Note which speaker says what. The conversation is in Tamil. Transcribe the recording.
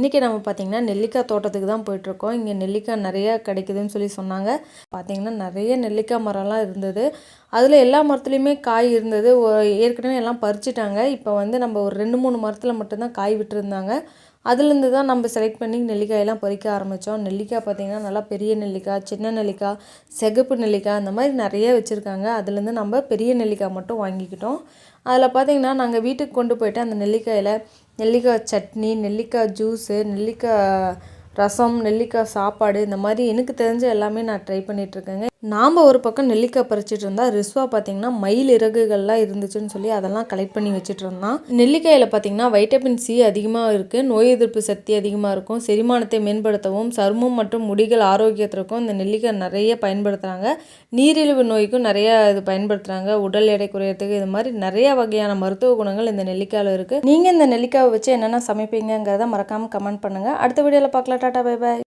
Speaker 1: இன்றைக்கி நம்ம பார்த்திங்கன்னா நெல்லிக்காய் தோட்டத்துக்கு தான் போயிட்டுருக்கோம். இங்கே நெல்லிக்காய் நிறையா கிடைக்குதுன்னு சொல்லி சொன்னாங்க. பார்த்திங்கன்னா நிறைய நெல்லிக்காய் மரம்லாம் இருந்தது. அதில் எல்லா மரத்துலேயுமே காய் இருந்தது. ஏற்கனவே எல்லாம் பறிச்சிட்டாங்க. இப்போ வந்து நம்ம ஒரு ரெண்டு மூணு மரத்தில் மட்டும்தான் காய் விட்டுருந்தாங்க. அதுலேருந்து தான் நம்ம செலக்ட் பண்ணி நெல்லிக்காயெல்லாம் பறிக்க ஆரம்பித்தோம் நெல்லிக்காய் பார்த்திங்கன்னா நல்லா பெரிய நெல்லிக்காய் சின்ன நெல்லிக்காய் சிகப்பு நெல்லிக்காய் அந்த மாதிரி நிறைய வச்சுருக்காங்க. அதுலேருந்து நம்ம பெரிய நெல்லிக்காய் மட்டும் வாங்கிக்கிட்டோம். அதில் பார்த்திங்கன்னா நாங்கள் வீட்டுக்கு கொண்டு போயிட்டு அந்த நெல்லிக்காயில் நெல்லிக்காய் சட்னி நெல்லிக்காய் ஜூஸு நெல்லிக்காய் ரசம் நெல்லிக்காய் சாப்பாடு இந்த மாதிரி எனக்கு தெரிஞ்ச எல்லாமே நான் ட்ரை பண்ணிகிட்ருக்கேங்க நாம் ஒரு பக்கம் நெல்லிக்காய் பறிச்சிட்டு இருந்தால் ரிஸ்வா பார்த்தீங்கன்னா மயில் இறகுகள்லாம் இருந்துச்சுன்னு சொல்லி அதெல்லாம் கலெக்ட் பண்ணி வச்சுட்டு இருந்தான். நெல்லிக்காயில் பார்த்தீங்கன்னா வைட்டமின் சி அதிகமாக இருக்குது நோய் எதிர்ப்பு சக்தி அதிகமாக இருக்கும் செரிமானத்தை மேம்படுத்தவும் சருமம் மற்றும் முடிகள் ஆரோக்கியத்திற்கும் இந்த நெல்லிக்காய் நிறைய பயன்படுத்துகிறாங்க நீரிழிவு நோய்க்கும் நிறைய இது பயன்படுத்துகிறாங்க உடல் எடை குறையிறதுக்கு இது மாதிரி நிறைய வகையான மருத்துவ குணங்கள் இந்த நெல்லிக்காயில் இருக்குது நீங்கள் இந்த நெல்லிக்காயை வச்சு என்னென்ன சமைப்பீங்கங்கிறத மறக்காமல் கமெண்ட் பண்ணுங்கள் அடுத்த வீடியோவில் பார்க்கலாம். Tata bye bye